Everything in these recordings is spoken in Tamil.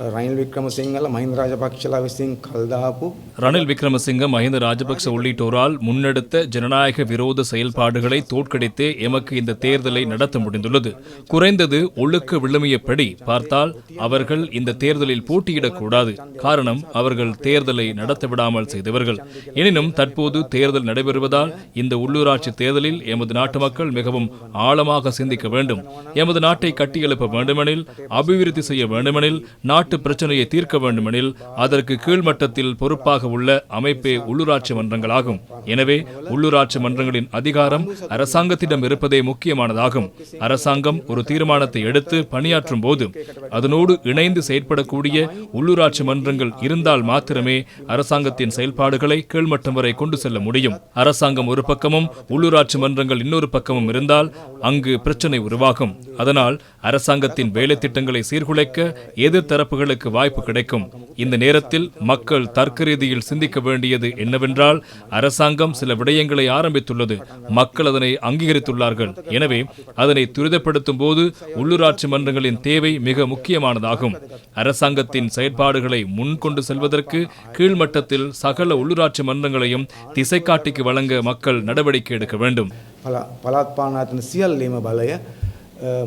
ரணில் விக்ரமசிங்கல மஹிந்த ராஜபக்ஷல விசிங் கல்தாப்பு ரணில் விக்ரமசிங்க மஹிந்த ராஜபக்ஷ உள்ளிட்டோரால் முன்னெடுத்த ஜனநாயக விரோத செயல்பாடுகளை தோற்கடித்தே எமக்கு இந்த தேர்தலை நடத்த முடிந்துள்ளது. குறைந்தது ஒழுக்க விழுமியப்படி பார்த்தால் அவர்கள் இந்த தேர்தலில் போட்டியிடக்கூடாது காரணம் அவர்கள் தேர்தலை நடத்த விடாமல் செய்தவர்கள். எனினும் தற்போது தேர்தல் நடைபெறுவதால் இந்த உள்ளூராட்சி தேர்தலில் எமது நாட்டு மக்கள் மிகவும் ஆழமாக சிந்திக்க வேண்டும். எமது நாட்டை கட்டியெழுப்ப வேண்டுமெனில் அபிவிருத்தி செய்ய வேண்டுமெனில் நாட்டு பிரச்சனையை தீர்க்க வேண்டுமெனில் அதற்கு கீழ்மட்டத்தில் பொறுப்பாக உள்ள அமைப்பே உள்ளூராட்சி மன்றங்களாகும். எனவே உள்ளூராட்சி மன்றங்களின் அதிகாரம் அரசாங்கத்திடம் இருப்பதே முக்கியமானதாகும். அரசாங்கம் ஒரு தீர்மானத்தை எடுத்து பணியாற்றும் போது அதனோடு இணைந்து செயற்படக்கூடிய உள்ளூராட்சி மன்றங்கள் இருந்தால் மாத்திரமே அரசாங்கத்தின் செயல்பாடுகளை கீழ்மட்டம் வரை கொண்டு செல்ல முடியும். அரசாங்கம் ஒரு பக்கமும் உள்ளூராட்சி மன்றங்கள் இன்னொரு பக்கமும் இருந்தால் அங்கு பிரச்சனை உருவாகும். அதனால் அரசாங்கத்தின் வேலை திட்டங்களை சீர்குலைக்க எதிர் இழப்புகளுக்கு வாய்ப்பு கிடைக்கும். இந்த நேரத்தில் மக்கள் தர்க்க ரீதியில் சிந்திக்க வேண்டியது என்னவென்றால் அரசாங்கம் சில விடயங்களை ஆரம்பித்துள்ளது. மக்கள் அதனை அங்கீகரித்துள்ளார்கள். எனவே அதனை துரிதப்படுத்தும் போது உள்ளூராட்சி மன்றங்களின் தேவை மிக முக்கியமானதாகும். அரசாங்கத்தின் செயற்பாடுகளை முன்கொண்டு செல்வதற்கு கீழ்மட்டத்தில் சகல உள்ளூராட்சி மன்றங்களையும் திசைக்காட்டிக்கு வழங்க மக்கள் நடவடிக்கை எடுக்க வேண்டும். பல பலாத்பானாத்தின் சியல் நியம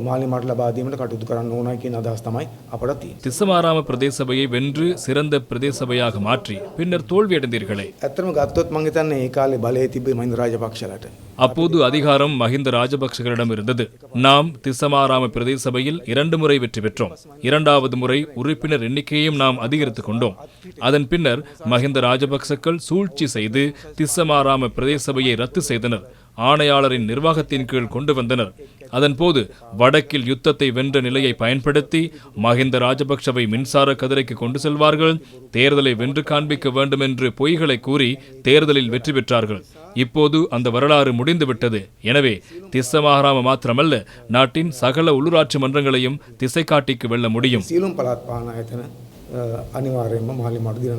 මාලි මට ලබාදීමට කටයුතු කරන්න ඕනයි කියන අදහස් තමයි අපට තියෙන්නේ. திசமாராம பிரதேசபையை வென்று சிறந்த பிரதேசபையாக மாற்றி பின்னர் தோல்வியடைந்தீர்களே ඇත්තම ගත්තොත් මං හිතන්නේ ඒ කාලේ බලය තිබ්බේ මහින්ද රාජපක්ෂලට. அப்போது அதிகாரம் மஹிந்த ராஜபக்சகளிடம் இருந்தது நாம் திசமாராம பிரதேசபையில் இரண்டு முறை வெற்றி பெற்றோம் இரண்டாவது முறை உறுப்பினர் எண்ணிக்கையையும் நாம் அதிகரித்துக் கொண்டோம் அதன் பின்னர் மஹிந்த ராஜபக்சக்கள் சூழ்ச்சி செய்து திசமாராம பிரதேசபையை ரத்து செய்தனர் ஆணையாளரின் நிர்வாகத்தின் கீழ் கொண்டு வந்தனர். அதன்போது வடக்கில் யுத்தத்தை வென்ற நிலையை பயன்படுத்தி மஹிந்த ராஜபக்ஷவை மின்சார கதிரைக்கு கொண்டு செல்வார்கள். தேர்தலை வென்று காண்பிக்க வேண்டும் என்று பொய்களை கூறி தேர்தலில் வெற்றி பெற்றார்கள். இப்போது அந்த வரலாறு முடிந்துவிட்டது. எனவே திஸ்ஸ மாகாராம மாத்திரமல்ல நாட்டின் சகல உள்ளூராட்சி மன்றங்களையும் திசை காட்டிக்கு வெல்ல முடியும். அனிவாரியமாக மாலி மாடுதி